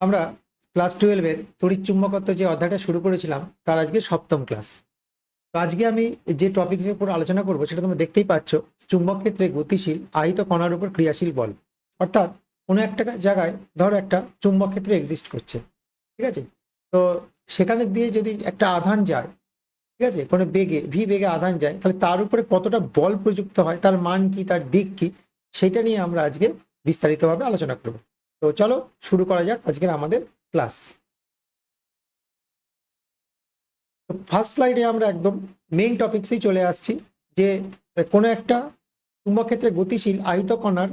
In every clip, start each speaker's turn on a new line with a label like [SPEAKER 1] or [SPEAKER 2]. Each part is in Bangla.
[SPEAKER 1] আমরা ক্লাস টুয়েলভের তড়িৎ চুম্বকত্ব যে অধ্যায়টা শুরু করেছিলাম, তার আজকে সপ্তম ক্লাস। তো আজকে আমি যে টপিকের উপর আলোচনা করব, সেটা তোমরা দেখতেই পাচ্ছ, চুম্বক ক্ষেত্রে গতিশীল, আহিত কণার উপর ক্রিয়াশীল বল। অর্থাৎ কোনো একটা জায়গায় ধরো একটা চুম্বক ক্ষেত্র এক্সিস্ট করছে, ঠিক আছে? তো সেখানে দিয়ে যদি একটা আধান যায়, ঠিক আছে? কোনো বেগে ভি বেগে আধান যায়, তাহলে তার উপরে কতটা বল প্রযুক্ত হয়, তার মান কি, তার দিক কি, সেটা নিয়ে আমরা আজকে বিস্তারিতভাবে আলোচনা করব। তো চলো শুরু করা যাক আজকের আমাদের ক্লাস ফার্স্ট স্লাইডে আমরা একদম মেইন টপিকসেই চলে আসছি যে কোনো একটা চুম্বক ক্ষেত্রে গতিশীল আহিত কণার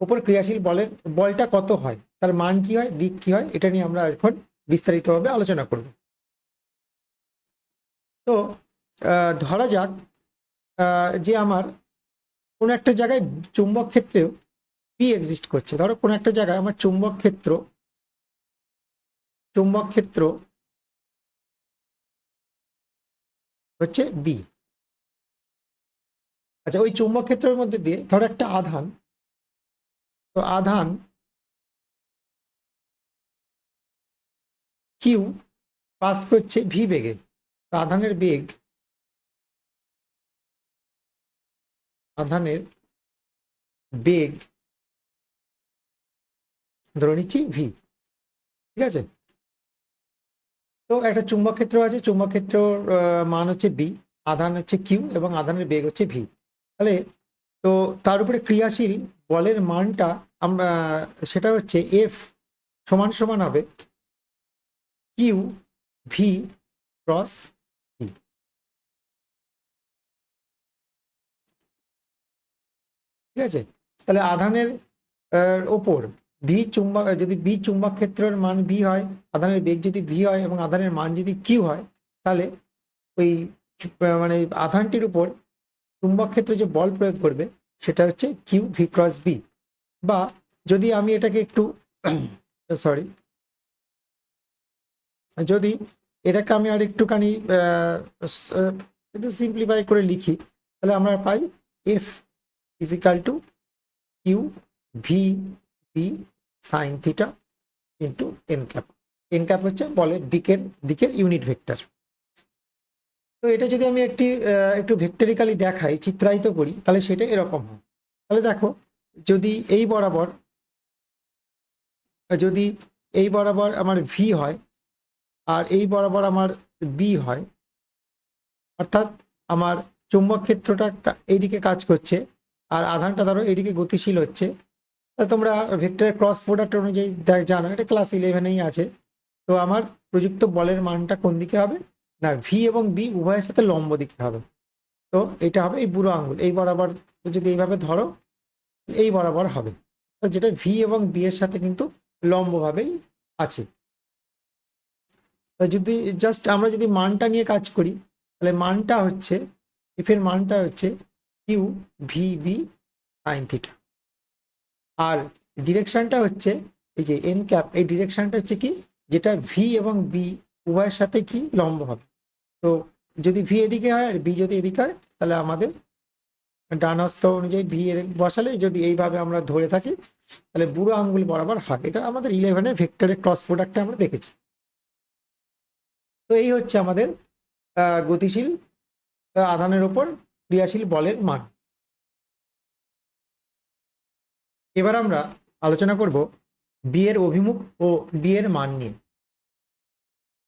[SPEAKER 1] উপর ক্রিয়াশীল বলের, বলটা কত হয়? তার মান কি হয়? দিক কি হয়? এটা নিয়ে আমরা এখন বিস্তারিতভাবে আলোচনা করব। তো ধরা যাক যে আমার কোনো একটা জায়গায় চুম্বক ক্ষেত্রেও পি এক্সিস্ট করছে। ধরো কোনো একটা জায়গায় আমার চুম্বক ক্ষেত্র চুম্বক ক্ষেত্র হচ্ছে বি আচ্ছা ওই চুম্বক ক্ষেত্রের মধ্যে দিয়ে ধরো একটা আধান। তো আধান কিউ পাস করছে ভি বেগে। তো আধানের বেগ আধানের বেগ ধরে নিচ্ছি ভি ঠিক আছে? তো একটা চুম্বক ক্ষেত্র আছে চুম্বক ক্ষেত্রর মান হচ্ছে বি আধান হচ্ছে কিউ এবং আধানের বেগ হচ্ছে ভি তাহলে তো তার উপরে ক্রিয়াশীল বলের মানটা আমরা, সেটা হচ্ছে এফ সমান সমান হবে কিউ ভি ক্রস ঠিক আছে? তাহলে আধানের ওপর ভি চুম্বক, যদি বি চুম্বক ক্ষেত্রের মান ভি হয়, আধানের বেগ যদি ভি হয় এবং আধানের মান যদি কিউ হয়, তাহলে ওই মানে আধানটির উপর চুম্বক ক্ষেত্রে যে বল প্রয়োগ করবে, সেটা হচ্ছে কিউ ভি ক্রস বি বা যদি আমি এটাকে একটু সরি যদি এটাকে আমি আর একটুখানি একটু সিম্পলিফাই করে লিখি, তাহলে আমরা পাই F equal to Q V B sine theta into N cap N cap হচ্ছে বলের দিকের দিকের ইউনিট ভেক্টর তো এটা যদি আমি একটি একটু ভেক্টরিক্যালি দেখাই, চিত্রায়িত করি, তাহলে সেটা এরকম হয়। তাহলে দেখো, যদি এই বরাবর, যদি এই বরাবর আমার ভি হয়, আর এই বরাবর আমার বি হয়, অর্থাৎ আমার চুম্বক ক্ষেত্রটা এইদিকে কাজ করছে, আর আধানটা ধরো এইদিকে গতিশীল হচ্ছে তোমরা ভেক্টরের ক্রস প্রোডাক্ট অনুযায়ী জানো, এটা ক্লাস ইলেভেনেই আছে। তো আমার প্রযুক্ত বলের মানটা কোন দিকে হবে? না ভি এবং বি উভয়ের সাথে লম্ব দিকে হবে। তো এটা হবে এই বুড়ো আঙ্গুল। এই বরাবর যদি এইভাবে ধরো, এই বরাবর হবে। যেটা ভি এবং বি এর সাথে কিন্তু লম্বভাবেই আছে। যদি জাস্ট আমরা যদি মানটা নিয়ে কাজ করি, তাহলে মানটা হচ্ছে এফ এর মানটা হচ্ছে Q V B sine theta আর ডিরেকশনটা হচ্ছে এই যে এন ক্যাপ এই ডিরেকশনটা হচ্ছে কি? যেটা ভি এবং বি উভয়ের সাথে কি? লম্ব হবে। তো যদি ভি এদিকে হয় আর বি যদি এদিকে হয়, তাহলে আমাদের ডান হস্ত অনুযায়ী ভি এর বসালে যদি এইভাবে আমরা ধরে থাকি, তাহলে বুড়ো আঙ্গুল বরাবর হয় এটা আমাদের ইলেভেনে ভেক্টরের ক্রস প্রোডাক্টটা আমরা দেখেছি। তো এই হচ্ছে আমাদের গতিশীল, আধানের ওপর ক্রিয়াশীল বলের মান। এবার আমরা আলোচনা করব বি এর অভিমুখ ও বি এর মান নিয়ে।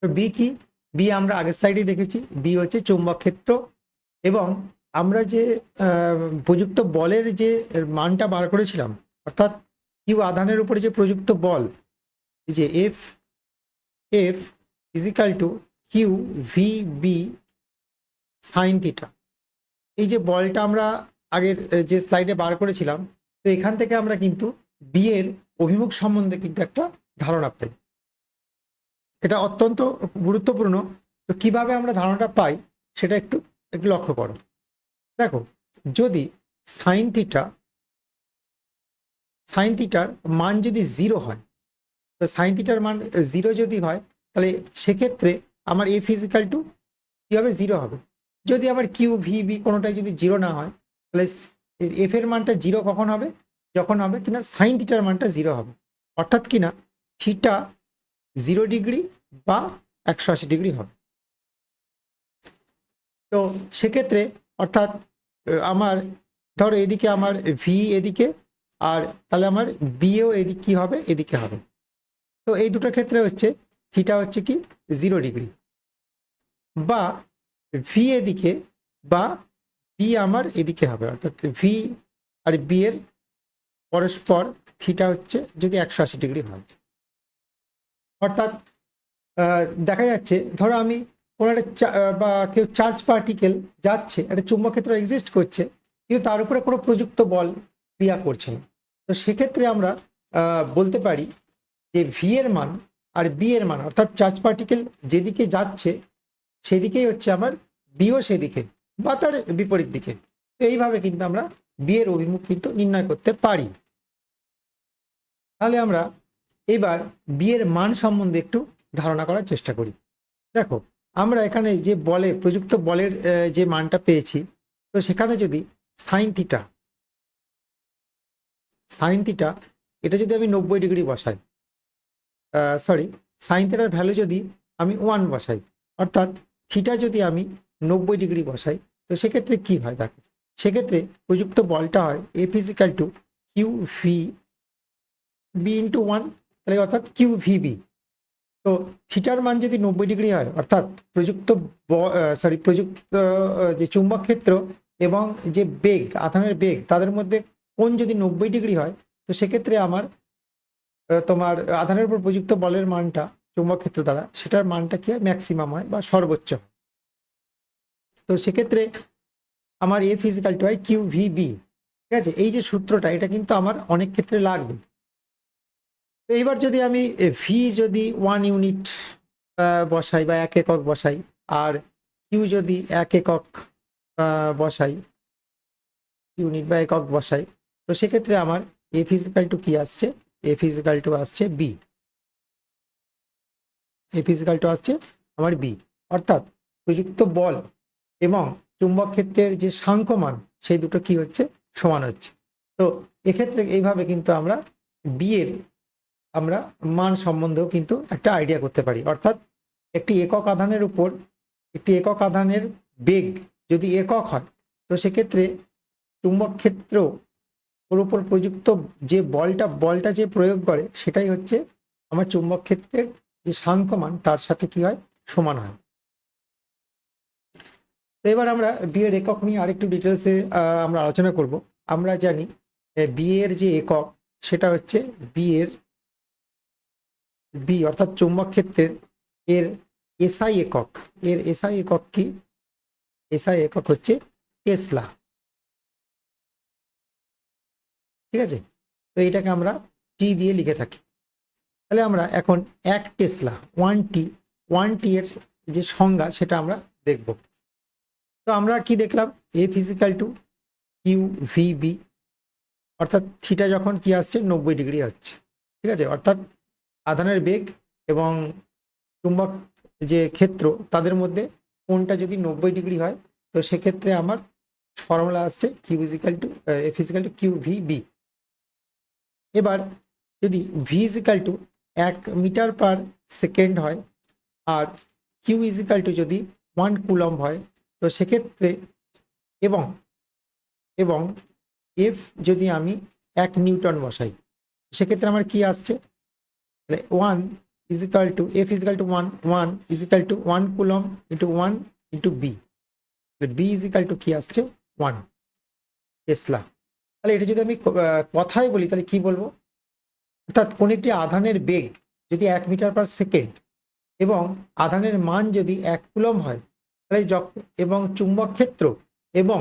[SPEAKER 1] তো বি কি? বি আমরা আগের স্লাইডে দেখেছি। বি হচ্ছে চুম্বক ক্ষেত্র এবং আমরা যে প্রযুক্ত বলের যে মানটা বার করেছিলাম, অর্থাৎ কিউ আধানের উপরে যে প্রযুক্ত বল, এই যে F F equal to Q V B sine theta এই যে বলটা আমরা আগের যে স্লাইডে বার করেছিলাম তো এখান থেকে আমরা কিন্তু বি এর অভিমুখ সম্বন্ধে কিন্তু একটা ধারণা পাই। এটা অত্যন্ত গুরুত্বপূর্ণ। তো কীভাবে আমরা ধারণাটা পাই সেটা একটু একটু লক্ষ্য করো। দেখো, যদি সাইন থিটা সাইন থিটার মান যদি জিরো হয়, তো সাইন থিটার মান জিরো যদি হয়, তাহলে সেক্ষেত্রে আমার এ ফিজিক্যাল টু কী হবে? জিরো হবে। যদি আমার কিউ ভি বি কোনোটাই যদি জিরো না হয়, তাহলে এফ এর মানটা জিরো কখন হবে? যখন হবে কিনা সাইন থিটার মানটা জিরো হবে। অর্থাৎ কিনা থিটা জিরো ডিগ্রি বা একশো আশি ডিগ্রি হবে। তো সেক্ষেত্রে অর্থাৎ আমার ধরো এদিকে আমার ভি এদিকে আর তাহলে আমার বিও এদিক কি হবে? এদিকে হবে। তো এই দুটো ক্ষেত্রে হচ্ছে থিটা হচ্ছে কি? জিরো ডিগ্রি বা ভি এদিকে বা বি আমার এদিকে হবে, অর্থাৎ ভি আর বি এর পরস্পর থিটা হচ্ছে যদি একশো আশি ডিগ্রি হয়। অর্থাৎ দেখা যাচ্ছে, ধরো আমি কোনো একটা বা কেউ চার্জ পার্টিকেল যাচ্ছে, একটা চুম্বক ক্ষেত্র এক্সিস্ট করছে, কিন্তু তার উপরে কোনো প্রযুক্ত বল ক্রিয়া করছে না। তো সেক্ষেত্রে আমরা বলতে পারি যে ভি এর মান আর বি এর মান, অর্থাৎ চার্জ পার্টিকেল যেদিকে যাচ্ছে, সেদিকেই হচ্ছে আমার বিও সেদিকে। বা তার বিপরীত দিকে। এইভাবে কিন্তু আমরা বিয়ের অভিমুখ কিন্তু নির্ণয় করতে পারি। তাহলে আমরা এবার বিয়ের মান সম্বন্ধে একটু ধারণা করার চেষ্টা করি। দেখো, আমরা এখানে যে বলে, প্রযুক্ত বলের যে মানটা পেয়েছি, তো সেখানে যদি সাইন থিটা সাইন থিটা, এটা যদি আমি নব্বই ডিগ্রি বসাই সরি, সাইন থিটার ভ্যালু যদি আমি ওয়ান বসাই, অর্থাৎ থিটা যদি আমি নব্বই ডিগ্রি বসাই তো সেক্ষেত্রে কি হয় দেখো? সেক্ষেত্রে প্রযুক্ত বলটা হয় F equal to Q V B into one তাহলে অর্থাৎ কিউ ভিবি তো থিটার মান যদি নব্বই ডিগ্রি হয়, অর্থাৎ প্রযুক্ত সরি প্রযুক্ত যে চুম্বক ক্ষেত্র এবং যে বেগ, আধানের বেগ, তাদের মধ্যে কোন যদি নব্বই ডিগ্রি হয়, তো সেক্ষেত্রে আমার তোমার আধানের উপর প্রযুক্ত বলের মানটা, চুম্বক ক্ষেত্র দ্বারা, সেটার মানটা কি হয়? ম্যাক্সিমাম হয় বা সর্বোচ্চ হয়। তো সেক্ষেত্রে আমার এ ফিজিক্যাল টু হয় কিউ ভি বি ঠিক আছে? এই যে সূত্রটা, এটা কিন্তু আমার অনেক ক্ষেত্রে লাগবে। তো এইবার যদি আমি ভি যদি ওয়ান ইউনিট বসাই বা এক একক বসাই, আর কিউ যদি এক একক বসাই ইউনিট বা একক বসাই, তো সেক্ষেত্রে আমার এ ফিজিক্যাল টু কি আসছে? এ ফিজিক্যাল টু আসছে বি এ ফিজিক্যাল টু আসছে আমার বি অর্থাৎ প্রযুক্ত বল এবং চুম্বক ক্ষেত্রের যে সাংখ্যমান সেই দুটো কি হচ্ছে? সমান হচ্ছে। তো এক্ষেত্রে এইভাবে কিন্তু আমরা বিয়ের আমরা মান সম্বন্ধেও কিন্তু একটা আইডিয়া করতে পারি। অর্থাৎ একটি একক আধানের উপর একটি একক আধানের বেগ যদি একক হয়, তো সেক্ষেত্রে চুম্বক ক্ষেত্র ওর উপর প্রযুক্ত যে বলটা বলটা যে প্রয়োগ করে, সেটাই হচ্ছে আমার চুম্বক ক্ষেত্রের যে সাংখ্যমান তার সাথে কি হয়? সমান হয়। তো এবার আমরা বিয়ের একক নিয়ে আরেকটু ডিটেলসে আমরা আলোচনা করব। আমরা জানি বিয়ের যে একক, সেটা হচ্ছে বিয়ের বি, অর্থাৎ চুম্বক ক্ষেত্রের এর এসআই একক। এর এসআই একক কি? এসআই একক হচ্ছে টেসলা। ঠিক আছে? তো এটাকে আমরা টি দিয়ে লিখে থাকি। তাহলে আমরা এখন এক tesla one T one T এর যে সংজ্ঞা, সেটা আমরা দেখব। তো আমরা কি দেখলাম? F equal to Q V B অর্থাৎ থিটা যখন কি আসছে? নব্বই ডিগ্রি হচ্ছে। ঠিক আছে? অর্থাৎ আধানের বেগ এবং চুম্বক যে ক্ষেত্র, তাদের মধ্যে কোনটা যদি নব্বই ডিগ্রি হয়, তো সেক্ষেত্রে আমার ফর্মুলা আসছে Q to F equal to Q V B এবার যদি ভি ইজিক্যাল টু এক মিটার পার সেকেন্ড হয়, আর কিউ ইজিক্যাল টু যদি ওয়ান কুলম্ব হয় তো সেক্ষেত্রে এবং এবং এফ যদি আমি এক নিউটন বসাই, সেক্ষেত্রে আমার কি আসছে? One equal to F equal to one one equal to one coulomb into one into B B equal to কি আসছে? ওয়ান টেসলা তাহলে এটা যদি আমি কথায় বলি, তাহলে কি বলব? অর্থাৎ কোন একটি আধানের বেগ যদি এক মিটার পার সেকেন্ড এবং আধানের মান যদি এক কুলম হয় তাহলে এবং চুম্বক ক্ষেত্র এবং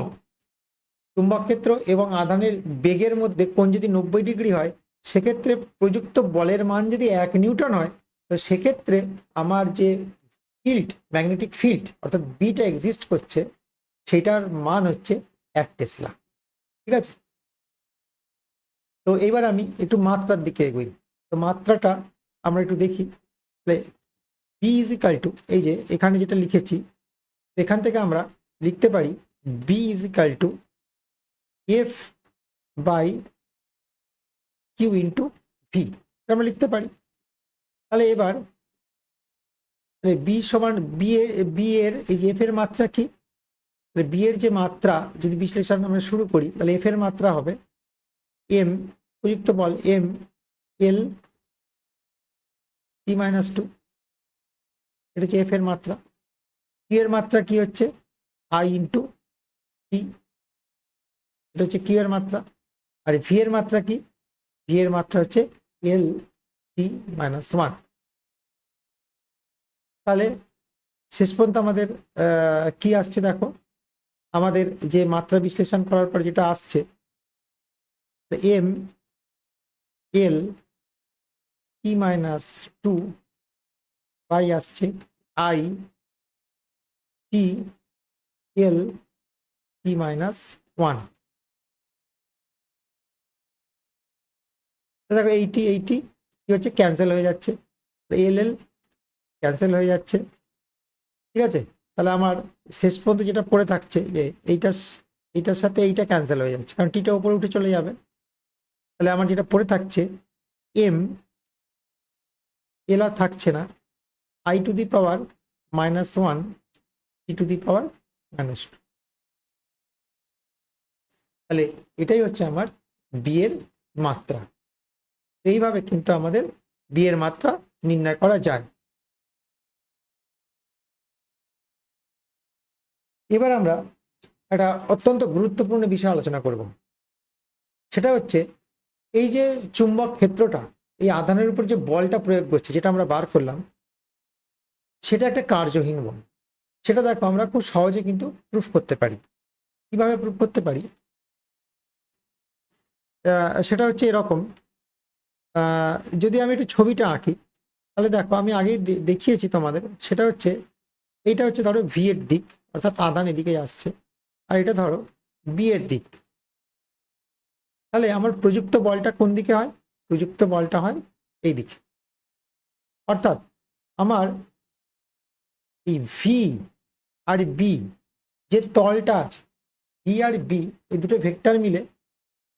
[SPEAKER 1] চুম্বক ক্ষেত্র এবং আধানের বেগের মধ্যে কোন যদি নব্বই ডিগ্রি হয়, সেক্ষেত্রে প্রযুক্ত বলের মান যদি এক নিউটন হয়, তো সেক্ষেত্রে আমার যে ফিল্ড ম্যাগনেটিক ফিল্ড অর্থাৎ বিটা এক্সিস্ট করছে, সেটার মান হচ্ছে এক টেসলা। ঠিক আছে? তো এবার আমি একটু মাত্রার দিকে এগোই। তো মাত্রাটা আমরা একটু দেখি। তাহলে বি ইজ টু এই যে এখানে যেটা লিখেছি এখান থেকে আমরা লিখতে পারি B is equal to F by Q into V আমরা লিখতে পারি। তাহলে এবার বি সমান বি এর বি এর এই যে এফ এর মাত্রা কি? তাহলে বি এর যে মাত্রা, যদি বিশ্লেষণ আমরা শুরু করি, তাহলে এফ এর মাত্রা হবে এম উপযুক্ত বল M L T minus two এটা হচ্ছে এফ এর মাত্রা। এর মাত্রা কি হচ্ছে? আই ইন্টু টি এটা হচ্ছে কিউ এর মাত্রা। আর ভি এর মাত্রা কি? ভি এর মাত্রা হচ্ছে এল টি মাইনাস ওয়ান তাহলে শেষ পর্যন্ত আমাদের কি আসছে দেখো? আমাদের যে মাত্রা বিশ্লেষণ করার পর যেটা আসছে M L T minus two by আসছে I T L T minus one দেখো এইটি এইটি কি হচ্ছে? ক্যান্সেল হয়ে যাচ্ছে। এল এল ক্যান্সেল হয়ে যাচ্ছে। ঠিক আছে? তাহলে আমার শেষ পর্যন্ত যেটা পড়ে থাকছে যে এইটার এইটার সাথে এইটা ক্যান্সেল হয়ে যাচ্ছে। কারণ টিটা উপরে উঠে চলে যাবে। তাহলে আমার যেটা পড়ে থাকছে এম এল আর থাকছে না। I to the power minus one T to the power minus two তাহলে এটাই হচ্ছে আমার বিয়ের মাত্রা। এইভাবে কিন্তু আমাদের বিয়ের মাত্রা নির্ণয় করা যায়। এবার আমরা একটা অত্যন্ত গুরুত্বপূর্ণ বিষয় আলোচনা করব। সেটা হচ্ছে এই যে চুম্বক ক্ষেত্রটা, এই আধানের উপর যে বলটা প্রয়োগ করছে, যেটা আমরা বার করলাম, সেটা একটা কার্যহীন বল। সেটা দেখো, আমরা খুব সহজে কিন্তু প্রুফ করতে পারি। কীভাবে প্রুফ করতে পারি? সেটা হচ্ছে এরকম। যদি আমি একটু ছবিটা আঁকি, তাহলে দেখো, আমি আগেই দেখিয়েছি তোমাদের। সেটা হচ্ছে, এইটা হচ্ছে ধরো ভি এর দিক, অর্থাৎ আদান এদিকে আসছে। আর এটা ধরো বি এর দিক। তাহলে আমার প্রযুক্ত বলটা কোন দিকে হয়? প্রযুক্ত বলটা হয় এই দিকে। অর্থাৎ আমার এই ভি আর বি যে তলটা আছে ভি আর বি এই দুটো ভেক্টর মিলে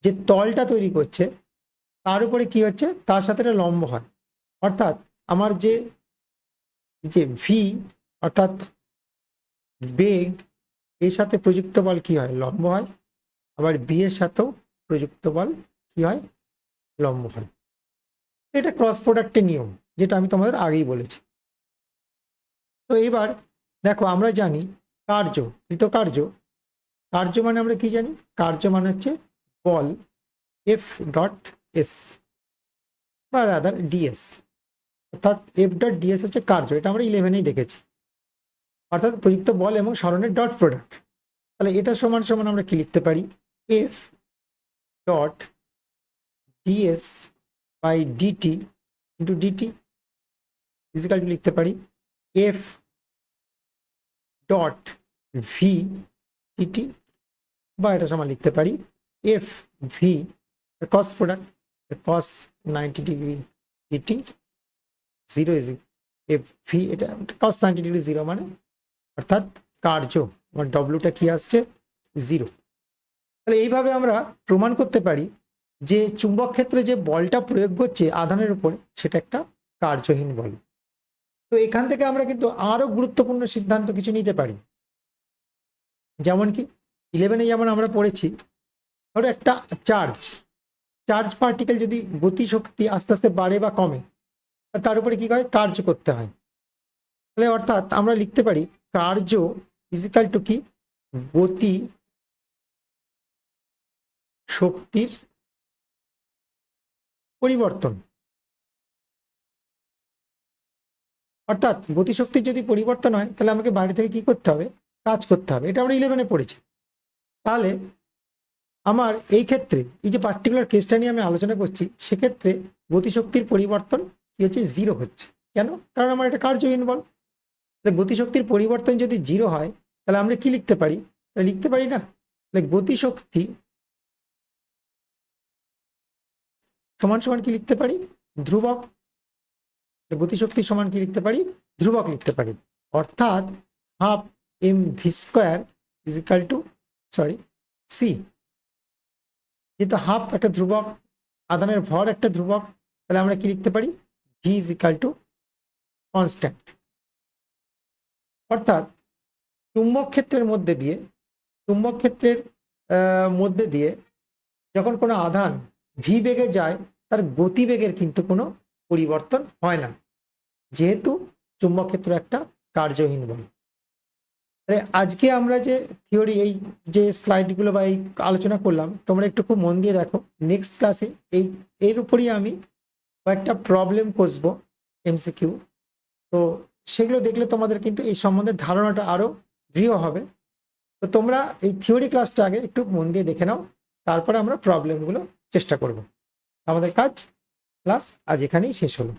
[SPEAKER 1] যে তলটা তৈরি করছে, তার উপরে কি হচ্ছে? তার সাথে একটা লম্ব হয়। অর্থাৎ আমার যে যে ভি অর্থাৎ বেগ, এর সাথে প্রযুক্ত বল কি হয়? লম্ব হয়। আবার বি এর সাথেও প্রযুক্ত বল কি হয়? লম্ব হয়। এটা ক্রস প্রোডাক্টের নিয়ম, যেটা আমি তোমাদের আগেই বলেছি। তো এবার দেখো আমরা জানি কার্য, কৃতকার্য। কার্য মানে আমরা কি জানি? কার্য মানে হচ্ছে বল এফ ডট এস বা রাদার ডিএস অর্থাৎ এফ ডট ডিএস হচ্ছে কার্য, এটা আমরা ইলেভেনেই দেখেছি। অর্থাৎ প্রযুক্ত বল এবং স্মরণের ডট প্রোডাক্ট তাহলে এটা সমান সমান আমরা কি লিখতে পারি? F dot DS by DT into DT physical লিখতে পারি। এফ ডট ভি ডিটি বা এটা সমান লিখতে পারি F V cos product cos ninety degree DT zero is F V এটা কস নাইনটি ডিগ্রি জিরো মানে অর্থাৎ কার্য, আমার ডব্লুটা কি আসছে? জিরো তাহলে এইভাবে আমরা প্রমাণ করতে পারি যে চুম্বক ক্ষেত্রে যে বলটা প্রয়োগ করছে আধানের উপর, সেটা একটা কার্যহীন বল। তো এখান থেকে আমরা কিন্তু আরও গুরুত্বপূর্ণ সিদ্ধান্ত কিছু নিতে পারি। যেমন কি ইলেভেনে যেমন আমরা পড়েছি, ধরো একটা চার্জ চার্জ পার্টিকেল যদি গতি শক্তি আস্তে আস্তে বাড়ে বা কমে তার উপরে কি হয়? কার্য করতে হয়। তাহলে অর্থাৎ আমরা লিখতে পারি, কার্য ইজিক্যাল টু কি? গতি শক্তির পরিবর্তন। অর্থাৎ গতিশক্তির যদি পরিবর্তন হয়, তাহলে আমাকে বাইরে থেকে কি করতে হবে? কাজ করতে হবে। এটা আমরা ইলেভেনে পড়েছি। তাহলে আমার এই ক্ষেত্রে এই যে পার্টিকুলার কেসটা নিয়ে আমি আলোচনা করছি, সেক্ষেত্রে গতিশক্তির পরিবর্তন কি হচ্ছে? জিরো হচ্ছে। কেন? কারণ আমার এটা কার্যহীন বল তাহলে গতিশক্তির পরিবর্তন যদি জিরো হয়, তাহলে আমরা কি লিখতে পারি? তাহলে লিখতে পারি না? তাহলে গতিশক্তি সমান সমান কি লিখতে পারি? ধ্রুবক গতিশক্তি সমান কি লিখতে পারি? ধ্রুবক লিখতে পারি। অর্থাৎ half m v square is equal to sorry c যেহেতু হাফ একটা ধ্রুবক, আধানের ভর একটা ধ্রুবক, তাহলে আমরা কি লিখতে পারি? V is equal to constant অর্থাৎ চুম্বক ক্ষেত্রের মধ্যে দিয়ে, চুম্বক ক্ষেত্রের মধ্যে দিয়ে যখন কোনো আধান ভি বেগে যায়, তার গতিবেগের কিন্তু কোনো পরিবর্তন হয় না। যেহেতু চুম্বক ক্ষেত্র একটা কার্যহীন বল। আজকে আমরা যে থিওরি, এই যে স্লাইডগুলো বা এই আলোচনা করলাম, তোমরা একটু খুব মন দিয়ে দেখো। নেক্সট ক্লাসে এই, এর উপরই আমি কয়েকটা প্রবলেম কষবো এমসিকিউ তো সেগুলো দেখলে তোমাদের কিন্তু এই সম্বন্ধে ধারণাটা আরও দৃঢ় হবে। তো তোমরা এই থিওরি ক্লাসটা আগে একটু মন দিয়ে দেখে নাও, তারপরে আমরা প্রবলেমগুলো চেষ্টা করব। আমাদের কাজ ক্লাস আজ এখানেই শেষ হলো।